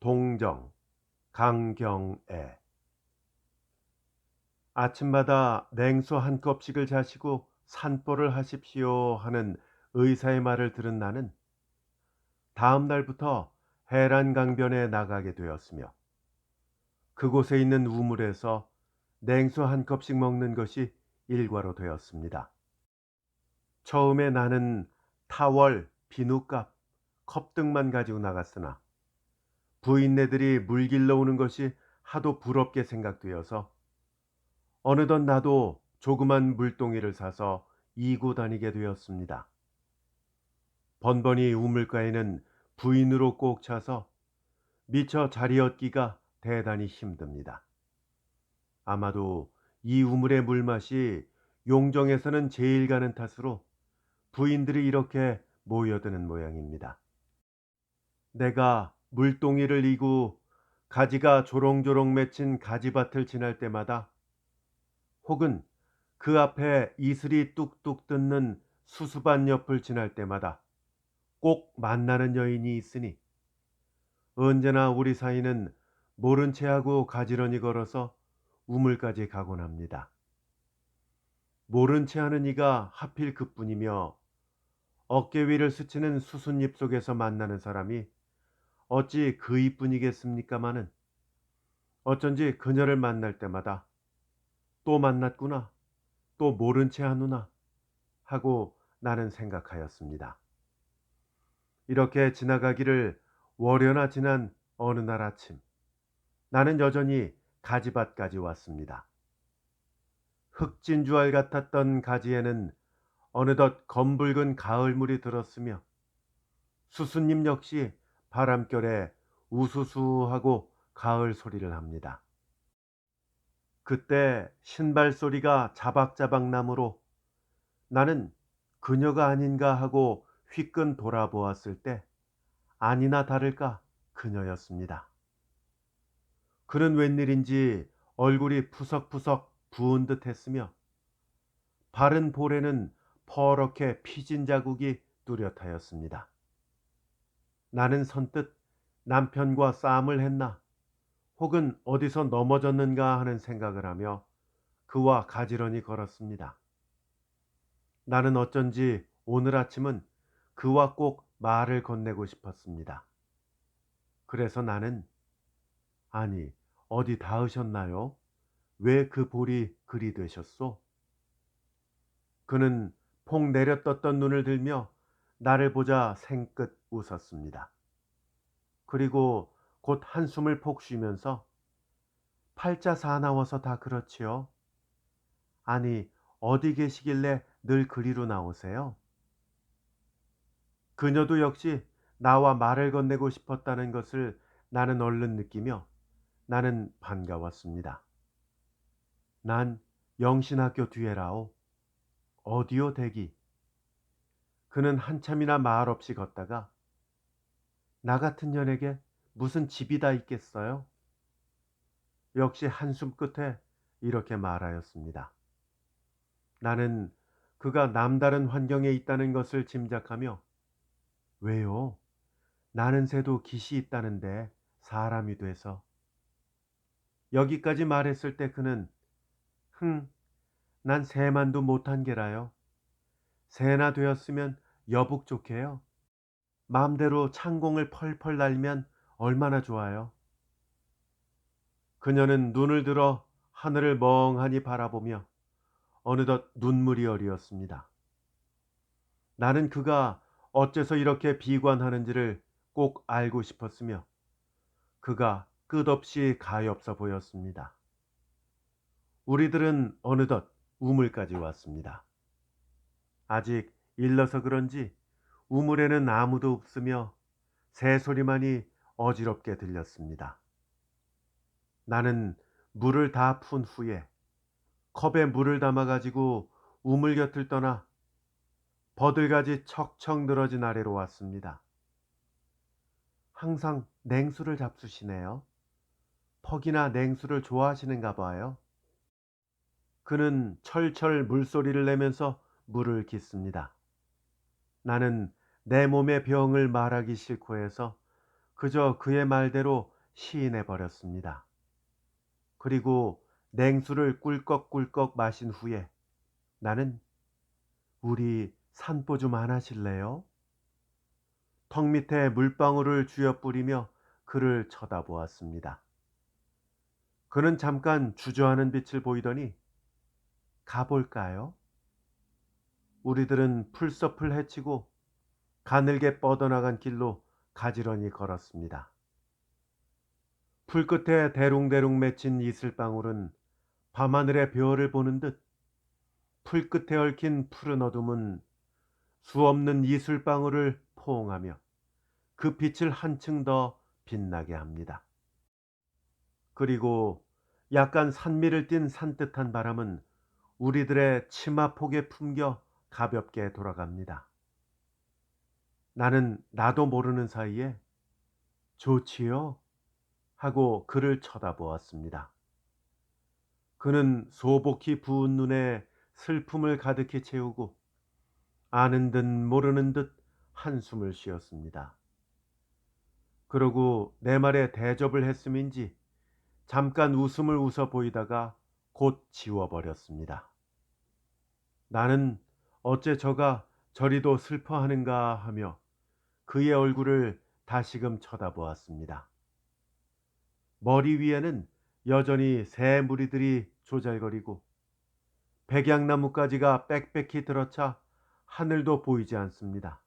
동정 강경애 아침마다 냉수 한 컵씩을 자시고 산보를 하십시오 하는 의사의 말을 들은 나는 다음 날부터 해란강변에 나가게 되었으며 그곳에 있는 우물에서 냉수 한 컵씩 먹는 것이 일과로 되었습니다. 처음에 나는 타월, 비누값, 컵 등만 가지고 나갔으나 부인네들이 물 길러 오는 것이 하도 부럽게 생각되어서 어느덧 나도 조그만 물동이를 사서 이고 다니게 되었습니다. 번번이 우물가에는 부인으로 꼭 차서 미처 자리 얻기가 대단히 힘듭니다. 아마도 이 우물의 물맛이 용정에서는 제일 가는 탓으로 부인들이 이렇게 모여드는 모양입니다. 내가 물동이를 이고 가지가 조롱조롱 맺힌 가지밭을 지날 때마다 혹은 그 앞에 이슬이 뚝뚝 듣는 수수밭 옆을 지날 때마다 꼭 만나는 여인이 있으니 언제나 우리 사이는 모른 체하고 가지런히 걸어서 우물까지 가곤 합니다. 모른 체하는 이가 하필 그뿐이며 어깨 위를 스치는 수순잎 속에서 만나는 사람이 어찌 그 이뿐이겠습니까마는 어쩐지 그녀를 만날 때마다 또 만났구나 또 모른 채 하누나 하고 나는 생각하였습니다. 이렇게 지나가기를 월여나 지난 어느 날 아침 나는 여전히 가지밭까지 왔습니다. 흑진주알 같았던 가지에는 어느덧 검붉은 가을물이 들었으며 수수님 역시 바람결에 우수수하고 가을 소리를 합니다. 그때 신발 소리가 자박자박 나므로 나는 그녀가 아닌가 하고 휘끈 돌아보았을 때 아니나 다를까 그녀였습니다. 그는 웬일인지 얼굴이 푸석푸석 부은 듯 했으며 바른 볼에는 퍼렇게 피진 자국이 뚜렷하였습니다. 나는 선뜻 남편과 싸움을 했나 혹은 어디서 넘어졌는가 하는 생각을 하며 그와 가지런히 걸었습니다. 나는 어쩐지 오늘 아침은 그와 꼭 말을 건네고 싶었습니다. 그래서 나는 아니 어디 닿으셨나요? 왜 그 볼이 그리 되셨소? 그는 폭 내려떴던 눈을 들며 나를 보자 생끝 웃었습니다. 그리고 곧 한숨을 폭 쉬면서 팔자 사나워서 다 그렇지요. 아니 어디 계시길래 늘 그리로 나오세요? 그녀도 역시 나와 말을 건네고 싶었다는 것을 나는 얼른 느끼며 나는 반가웠습니다. 난 영신학교 뒤에라오. 어디요 대기? 그는 한참이나 말 없이 걷다가 나 같은 년에게 무슨 집이 다 있겠어요? 역시 한숨 끝에 이렇게 말하였습니다. 나는 그가 남다른 환경에 있다는 것을 짐작하며 왜요? 나는 새도 깃이 있다는데 사람이 돼서 여기까지 말했을 때 그는 흥, 난 새만도 못한 게라요. 새나 되었으면 여북 좋게요. 마음대로 창공을 펄펄 날면 얼마나 좋아요. 그녀는 눈을 들어 하늘을 멍하니 바라보며 어느덧 눈물이 어리었습니다. 나는 그가 어째서 이렇게 비관하는지를 꼭 알고 싶었으며 그가 끝없이 가엾어 보였습니다. 우리들은 어느덧 우물까지 왔습니다. 아직 일러서 그런지 우물에는 아무도 없으며 새소리만이 어지럽게 들렸습니다. 나는 물을 다 푼 후에 컵에 물을 담아가지고 우물 곁을 떠나 버들가지 척척 늘어진 아래로 왔습니다. 항상 냉수를 잡수시네요. 퍽이나 냉수를 좋아하시는가 봐요. 그는 철철 물소리를 내면서 물을 깃습니다. 나는 내 몸의 병을 말하기 싫고 해서 그저 그의 말대로 시인해 버렸습니다. 그리고 냉수를 꿀꺽꿀꺽 마신 후에 나는 우리 산보 좀 안 하실래요? 턱 밑에 물방울을 쥐어 뿌리며 그를 쳐다보았습니다. 그는 잠깐 주저하는 빛을 보이더니 가볼까요? 우리들은 풀섭을 헤치고 가늘게 뻗어나간 길로 가지런히 걸었습니다. 풀끝에 대롱대롱 맺힌 이슬방울은 밤하늘의 별을 보는 듯 풀끝에 얽힌 푸른 어둠은 수없는 이슬방울을 포옹하며 그 빛을 한층 더 빛나게 합니다. 그리고 약간 산미를 띤 산뜻한 바람은 우리들의 치마폭에 품겨 가볍게 돌아갑니다. 나는 나도 모르는 사이에 좋지요? 하고 그를 쳐다보았습니다. 그는 소복히 부은 눈에 슬픔을 가득히 채우고 아는 듯 모르는 듯 한숨을 쉬었습니다. 그러고 내 말에 대접을 했음인지 잠깐 웃음을 웃어 보이다가 곧 지워버렸습니다. 나는 어째 저가 저리도 슬퍼하는가 하며 그의 얼굴을 다시금 쳐다보았습니다. 머리 위에는 여전히 새 무리들이 조잘거리고 백양나무까지가 빽빽히 들어차 하늘도 보이지 않습니다.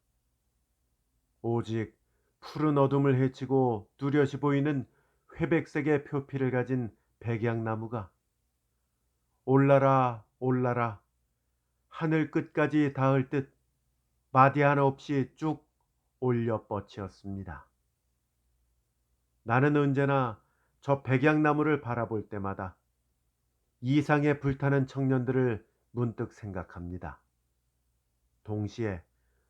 오직 푸른 어둠을 헤치고 뚜렷이 보이는 회백색의 표피를 가진 백양나무가 올라라 올라라 하늘 끝까지 닿을 듯 마디 하나 없이 쭉 올려 뻗치었습니다. 나는 언제나 저 백양나무를 바라볼 때마다 이상에 불타는 청년들을 문득 생각합니다. 동시에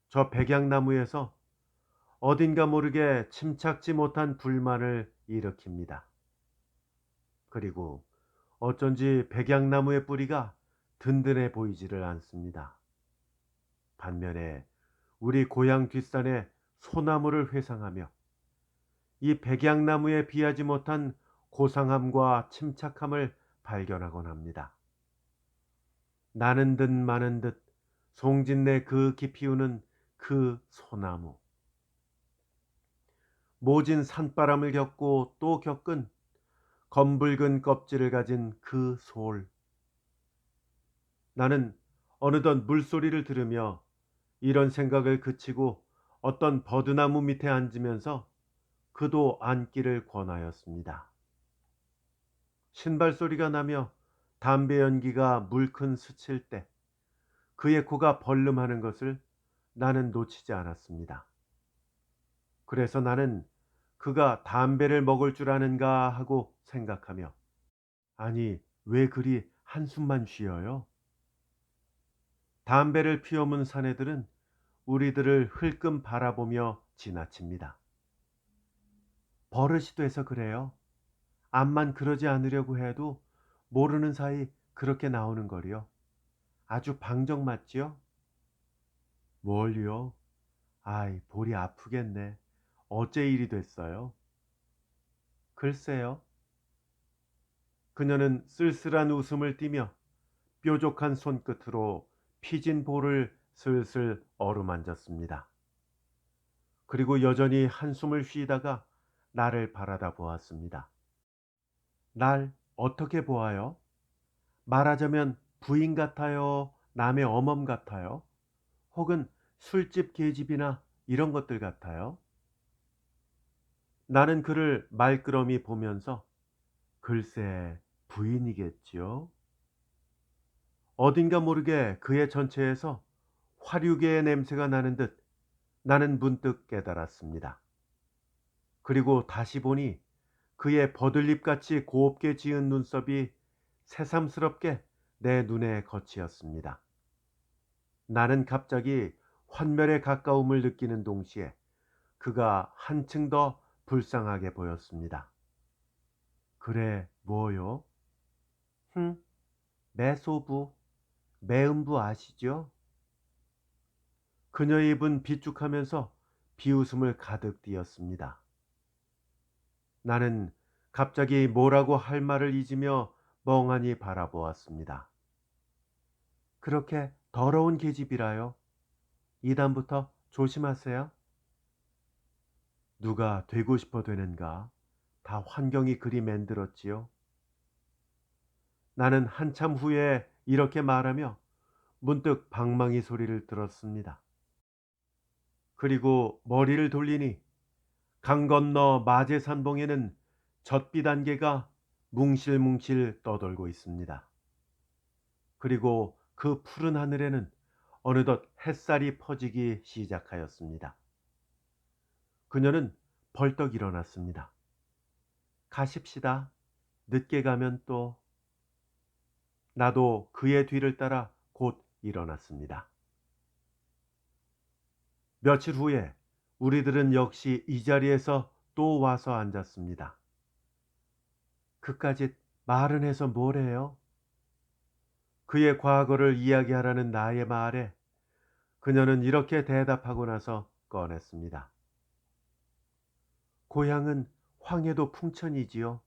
저 백양나무에서 어딘가 모르게 침착지 못한 불만을 일으킵니다. 그리고 어쩐지 백양나무의 뿌리가 든든해 보이지를 않습니다. 반면에 우리 고향 뒷산의 소나무를 회상하며 이 백양나무에 비하지 못한 고상함과 침착함을 발견하곤 합니다. 나는 듯 마는 듯 송진내 그윽히 피우는 그 소나무. 모진 산바람을 겪고 또 겪은 검붉은 껍질을 가진 그 솔. 나는 어느덧 물소리를 들으며 이런 생각을 그치고 어떤 버드나무 밑에 앉으면서 그도 앉기를 권하였습니다. 신발 소리가 나며 담배 연기가 물큰 스칠 때 그의 코가 벌름하는 것을 나는 놓치지 않았습니다. 그래서 나는 그가 담배를 먹을 줄 아는가 하고 생각하며 아니 왜 그리 한숨만 쉬어요? 담배를 피워문 사내들은 우리들을 흘끔 바라보며 지나칩니다. 버릇이 돼서 그래요. 암만 그러지 않으려고 해도 모르는 사이 그렇게 나오는 거리요. 아주 방정 맞지요? 뭘요? 아이, 볼이 아프겠네. 어째 일이 됐어요? 글쎄요. 그녀는 쓸쓸한 웃음을 띠며 뾰족한 손끝으로 피진 볼을 슬슬 어루만졌습니다. 그리고 여전히 한숨을 쉬다가 나를 바라다 보았습니다. 날 어떻게 보아요? 말하자면 부인 같아요? 남의 어멈 같아요? 혹은 술집 계집이나 이런 것들 같아요? 나는 그를 말끄러미 보면서 글쎄 부인이겠지요? 어딘가 모르게 그의 전체에서 화류계의 냄새가 나는 듯 나는 문득 깨달았습니다. 그리고 다시 보니 그의 버들잎같이 곱게 지은 눈썹이 새삼스럽게 내 눈에 거치었습니다. 나는 갑자기 환멸에 가까움을 느끼는 동시에 그가 한층 더 불쌍하게 보였습니다. 그래, 뭐요? 흠, 매소부, 매음부 아시죠? 그녀의 입은 비쭉하면서 비웃음을 가득 띄었습니다. 나는 갑자기 뭐라고 할 말을 잊으며 멍하니 바라보았습니다. 그렇게 더러운 계집이라요. 이단부터 조심하세요. 누가 되고 싶어 되는가? 다 환경이 그리 만들었지요. 나는 한참 후에 이렇게 말하며 문득 방망이 소리를 들었습니다. 그리고 머리를 돌리니 강 건너 마제산봉에는 젖빛 안개가 뭉실뭉실 떠돌고 있습니다. 그리고 그 푸른 하늘에는 어느덧 햇살이 퍼지기 시작하였습니다. 그녀는 벌떡 일어났습니다. 가십시다. 늦게 가면 또 나도 그의 뒤를 따라 곧 일어났습니다. 며칠 후에 우리들은 역시 이 자리에서 또 와서 앉았습니다. 그까짓 말은 해서 뭘 해요? 그의 과거를 이야기하라는 나의 말에 그녀는 이렇게 대답하고 나서 꺼냈습니다. 고향은 황해도 풍천이지요.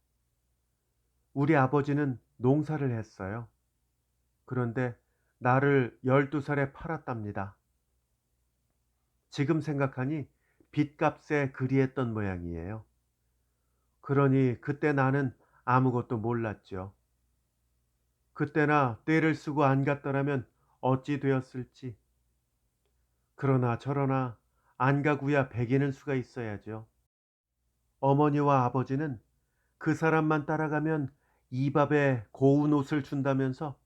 우리 아버지는 농사를 했어요. 그런데 나를 12살에 팔았답니다. 지금 생각하니 빚값에 그리했던 모양이에요. 그러니 그때 나는 아무것도 몰랐죠. 그때나 떼를 쓰고 안 갔더라면 어찌 되었을지. 그러나 저러나 안 가구야 배기는 수가 있어야죠. 어머니와 아버지는 그 사람만 따라가면 이 밥에 고운 옷을 준다면서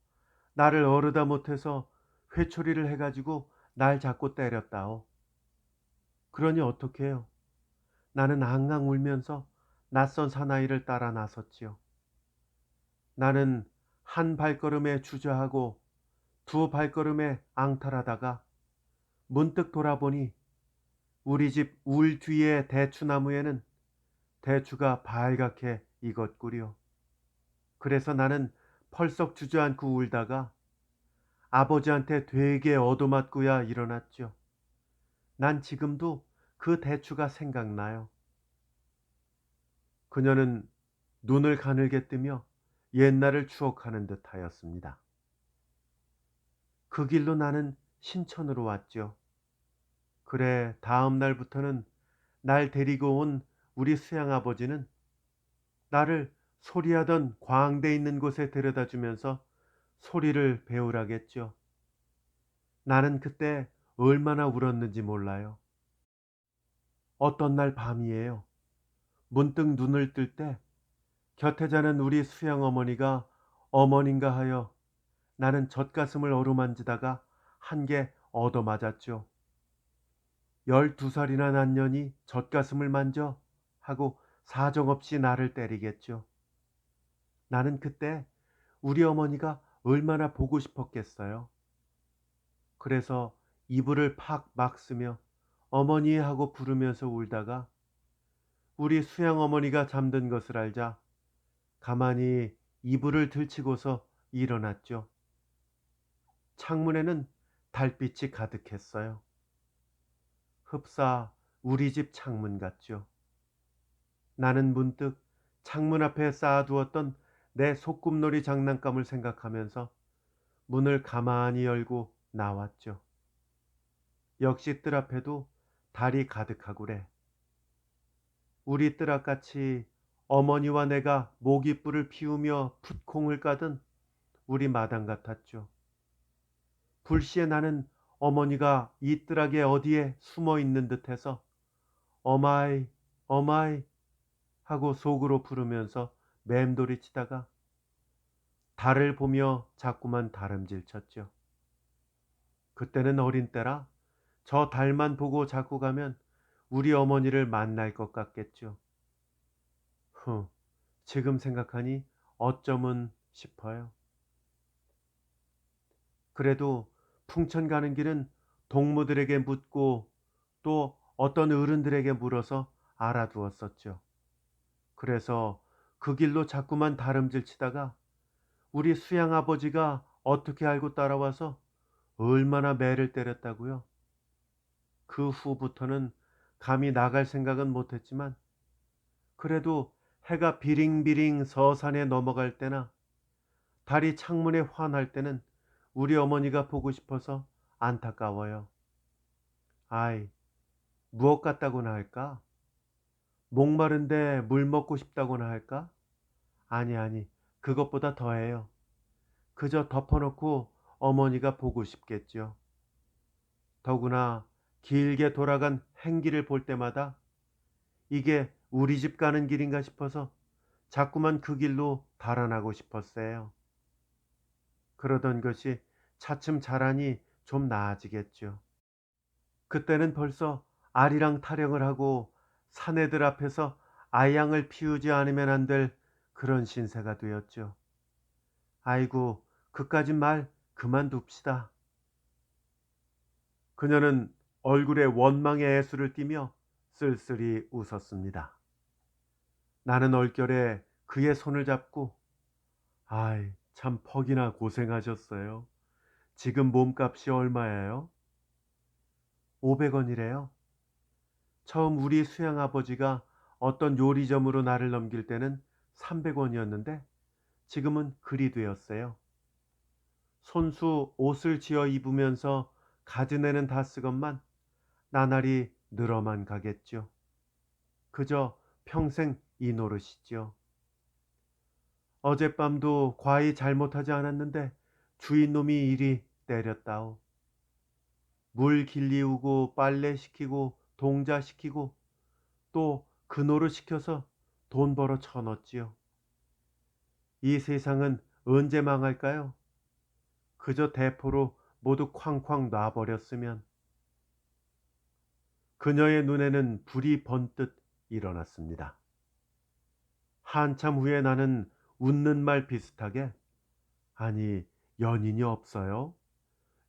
나를 어르다 못해서 회초리를 해가지고 날 잡고 때렸다오. 그러니 어떡해요? 나는 앙앙 울면서 낯선 사나이를 따라 나섰지요. 나는 한 발걸음에 주저하고 두 발걸음에 앙탈하다가 문득 돌아보니 우리 집 울 뒤에 대추나무에는 대추가 발갛게 익었구려. 그래서 나는 펄썩 주저앉고 울다가 아버지한테 되게 얻어맞고야 일어났죠. 난 지금도 그 대추가 생각나요. 그녀는 눈을 가늘게 뜨며 옛날을 추억하는 듯 하였습니다. 그 길로 나는 신천으로 왔죠. 그래, 다음 날부터는 날 데리고 온 우리 수양 아버지는 나를 소리하던 광대 있는 곳에 데려다 주면서 소리를 배우라겠죠. 나는 그때 얼마나 울었는지 몰라요. 어떤 날 밤이에요. 문득 눈을 뜰 때 곁에 자는 우리 수양 어머니가 어머닌가 하여 나는 젖가슴을 어루만지다가 한 개 얻어맞았죠. 열두 살이나 난 년이 젖가슴을 만져 하고 사정없이 나를 때리겠죠. 나는 그때 우리 어머니가 얼마나 보고 싶었겠어요. 그래서 이불을 팍 막 쓰며 어머니 하고 부르면서 울다가 우리 수양 어머니가 잠든 것을 알자 가만히 이불을 들치고서 일어났죠. 창문에는 달빛이 가득했어요. 흡사 우리 집 창문 같죠. 나는 문득 창문 앞에 쌓아두었던 내 소꿉놀이 장난감을 생각하면서 문을 가만히 열고 나왔죠. 역시 뜰 앞에도 달이 가득하구래. 우리 뜰 앞같이 어머니와 내가 모기불을 피우며 풋콩을 까던 우리 마당 같았죠. 불시에 나는 어머니가 이 뜰락에 어디에 숨어 있는 듯해서 어마이 어마이 하고 속으로 부르면서 맴돌이 치다가 달을 보며 자꾸만 다름질 쳤죠. 그때는 어린 때라 저 달만 보고 자꾸 가면 우리 어머니를 만날 것 같겠죠. 후, 지금 생각하니 어쩌면 싶어요. 그래도 풍천 가는 길은 동무들에게 묻고 또 어떤 어른들에게 물어서 알아두었었죠. 그래서 그 길로 자꾸만 다름질 치다가 우리 수양 아버지가 어떻게 알고 따라와서 얼마나 매를 때렸다고요. 그 후부터는 감히 나갈 생각은 못했지만 그래도 해가 비링비링 서산에 넘어갈 때나 달이 창문에 환할 때는 우리 어머니가 보고 싶어서 안타까워요. 아이, 무엇 같다고나 할까? 목마른데 물 먹고 싶다고나 할까? 아니, 아니, 그것보다 더해요. 그저 덮어놓고 어머니가 보고 싶겠죠. 더구나 길게 돌아간 행길을 볼 때마다 이게 우리 집 가는 길인가 싶어서 자꾸만 그 길로 달아나고 싶었어요. 그러던 것이 차츰 자라니 좀 나아지겠죠. 그때는 벌써 아리랑 타령을 하고 사내들 앞에서 아양을 피우지 않으면 안 될 그런 신세가 되었죠. 아이고, 그까진 말 그만둡시다. 그녀는 얼굴에 원망의 애수를 띠며 쓸쓸히 웃었습니다. 나는 얼결에 그의 손을 잡고 아이 참 퍽이나 고생하셨어요. 지금 몸값이 얼마예요? 500원이래요. 처음 우리 수양 아버지가 어떤 요리점으로 나를 넘길 때는 300원이었는데 지금은 그리 되었어요. 손수 옷을 지어 입으면서 가지내는 다 쓰건만 나날이 늘어만 가겠죠. 그저 평생 이 노릇이죠. 어젯밤도 과히 잘못하지 않았는데 주인놈이 이리 때렸다오. 물 길리우고 빨래 시키고 동자 시키고 또그 노릇 시켜서 돈 벌어 쳐넣지요. 이 세상은 언제 망할까요? 그저 대포로 모두 쾅쾅 놔버렸으면 그녀의 눈에는 불이 번뜩 일어났습니다. 한참 후에 나는 웃는 말 비슷하게 아니 연인이 없어요?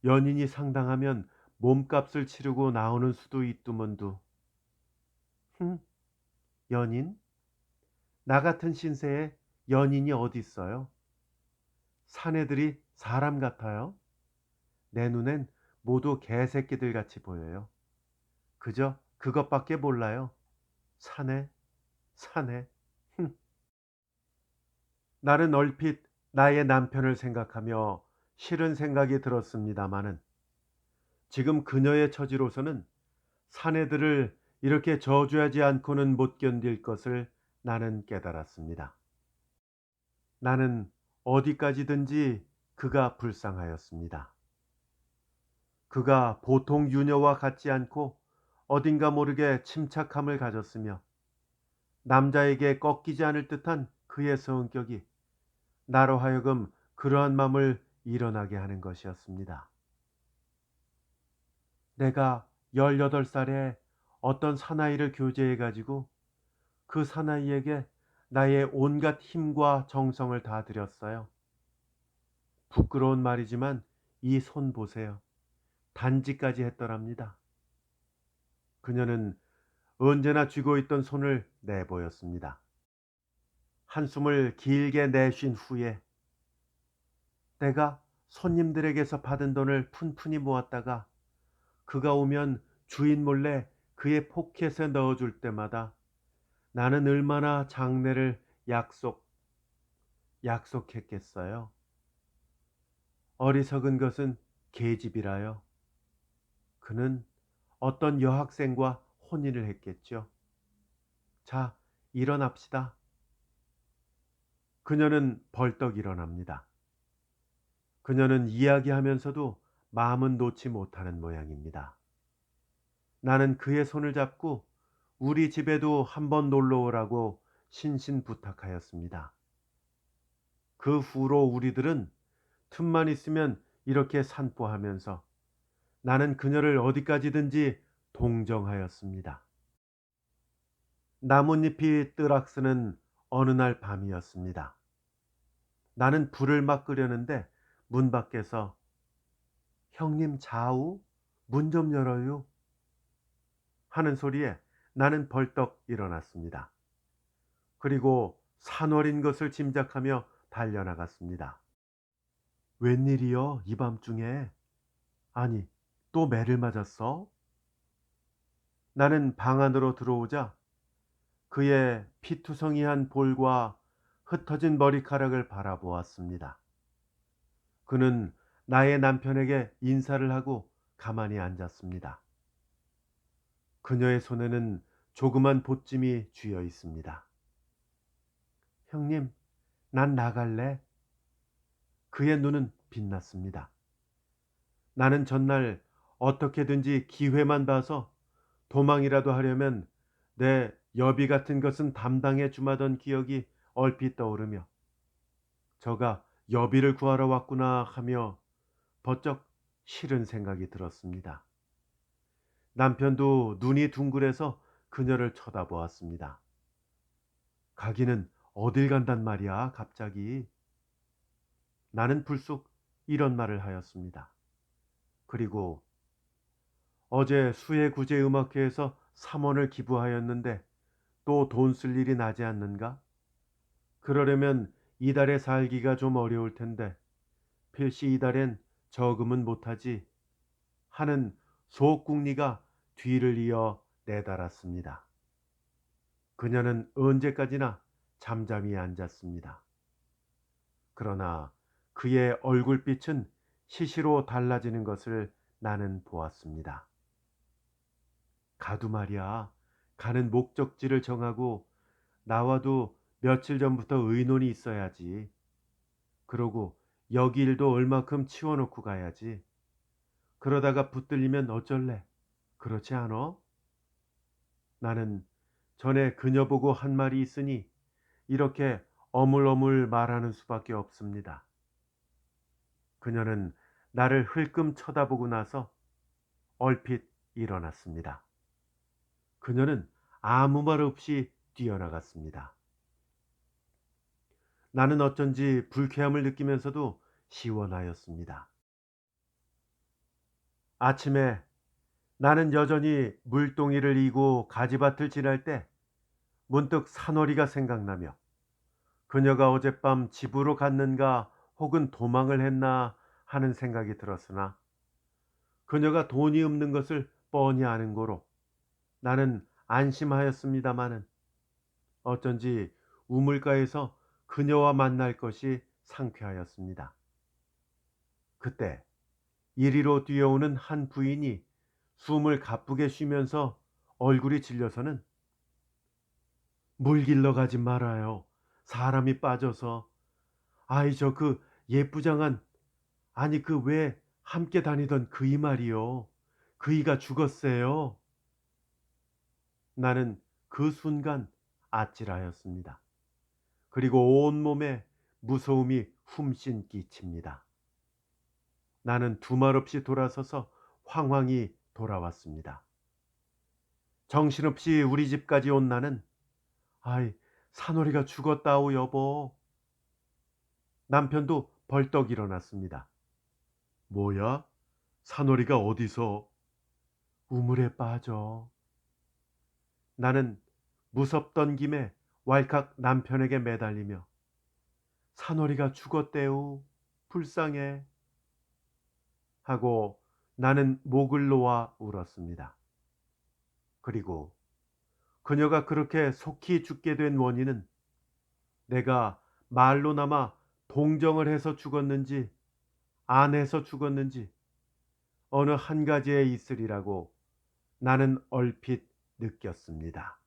연인이 상당하면 몸값을 치르고 나오는 수도 있두먼두. 흠, 연인? 나 같은 신세에 연인이 어디 있어요? 사내들이 사람 같아요? 내 눈엔 모두 개새끼들 같이 보여요. 그저 그것밖에 몰라요. 사내, 사내. 흠. 나는 얼핏 나의 남편을 생각하며 싫은 생각이 들었습니다마는 지금 그녀의 처지로서는 사내들을 이렇게 저주하지 않고는 못 견딜 것을 나는 깨달았습니다. 나는 어디까지든지 그가 불쌍하였습니다. 그가 보통 유녀와 같지 않고 어딘가 모르게 침착함을 가졌으며 남자에게 꺾이지 않을 듯한 그의 성격이 나로 하여금 그러한 마음을 일어나게 하는 것이었습니다. 내가 18살에 어떤 사나이를 교제해 가지고 그 사나이에게 나의 온갖 힘과 정성을 다 드렸어요. 부끄러운 말이지만 이 손 보세요. 단지까지 했더랍니다. 그녀는 언제나 쥐고 있던 손을 내보였습니다. 한숨을 길게 내쉰 후에 내가 손님들에게서 받은 돈을 푼푼히 모았다가 그가 오면 주인 몰래 그의 포켓에 넣어줄 때마다 나는 얼마나 장례를 약속, 약속했겠어요. 어리석은 것은 계집이라요. 그는 어떤 여학생과 혼인을 했겠죠. 자, 일어납시다. 그녀는 벌떡 일어납니다. 그녀는 이야기하면서도 마음은 놓지 못하는 모양입니다. 나는 그의 손을 잡고 우리 집에도 한번 놀러 오라고 신신 부탁하였습니다. 그 후로 우리들은 틈만 있으면 이렇게 산보하면서 나는 그녀를 어디까지든지 동정하였습니다. 나뭇잎이 뜨락스는 어느 날 밤이었습니다. 나는 불을 막 끄려는데 문 밖에서 형님 좌우 문 좀 열어요 하는 소리에 나는 벌떡 일어났습니다. 그리고 산월인 것을 짐작하며 달려나갔습니다. 웬일이여 이 밤중에 아니 또 매를 맞았어? 나는 방 안으로 들어오자 그의 피투성이한 볼과 흩어진 머리카락을 바라보았습니다. 그는 나의 남편에게 인사를 하고 가만히 앉았습니다. 그녀의 손에는 조그만 보찜이 쥐어 있습니다. 형님, 난 나갈래. 그의 눈은 빛났습니다. 나는 전날 어떻게든지 기회만 봐서 도망이라도 하려면 내 여비 같은 것은 담당해 주마던 기억이 얼핏 떠오르며 저가 여비를 구하러 왔구나 하며 버쩍 싫은 생각이 들었습니다. 남편도 눈이 둥글해서 그녀를 쳐다보았습니다. 가기는 어딜 간단 말이야, 갑자기. 나는 불쑥 이런 말을 하였습니다. 그리고 어제 수해구제 음악회에서 3원을 기부하였는데 또 돈 쓸 일이 나지 않는가? 그러려면 이달에 살기가 좀 어려울 텐데 필시 이달엔 저금은 못하지 하는 소국리가 뒤를 이어 내달았습니다. 그녀는 언제까지나 잠잠히 앉았습니다. 그러나 그의 얼굴빛은 시시로 달라지는 것을 나는 보았습니다. 가두 말이야. 가는 목적지를 정하고 나와도 며칠 전부터 의논이 있어야지. 그러고 여기 일도 얼마큼 치워놓고 가야지. 그러다가 붙들리면 어쩔래? 그렇지 않어? 나는 전에 그녀 보고 한 말이 있으니 이렇게 어물어물 말하는 수밖에 없습니다. 그녀는 나를 흘끔 쳐다보고 나서 얼핏 일어났습니다. 그녀는 아무 말 없이 뛰어나갔습니다. 나는 어쩐지 불쾌함을 느끼면서도 시원하였습니다. 아침에 나는 여전히 물동이를 이고 가지밭을 지날 때 문득 산월이가 생각나며 그녀가 어젯밤 집으로 갔는가 혹은 도망을 했나 하는 생각이 들었으나 그녀가 돈이 없는 것을 뻔히 아는 고로 나는 안심하였습니다마는 어쩐지 우물가에서 그녀와 만날 것이 상쾌하였습니다. 그때 이리로 뛰어오는 한 부인이 숨을 가쁘게 쉬면서 얼굴이 질려서는 물 길러 가지 말아요. 사람이 빠져서. 아이 저 그 예쁘장한 아니 그 왜 함께 다니던 그이 말이요. 그이가 죽었어요. 나는 그 순간 아찔하였습니다. 그리고 온몸에 무서움이 훔씬 끼칩니다. 나는 두말 없이 돌아서서 황황히 돌아왔습니다. 정신없이 우리 집까지 온 나는 아이 산호리가 죽었다오 여보. 남편도 벌떡 일어났습니다. 뭐야? 산호리가 어디서? 우물에 빠져. 나는 무섭던 김에 왈칵 남편에게 매달리며 산호리가 죽었대우 불쌍해 하고 나는 목을 놓아 울었습니다. 그리고 그녀가 그렇게 속히 죽게 된 원인은 내가 말로나마 동정을 해서 죽었는지 안 해서 죽었는지 어느 한 가지에 있으리라고 나는 얼핏 느꼈습니다.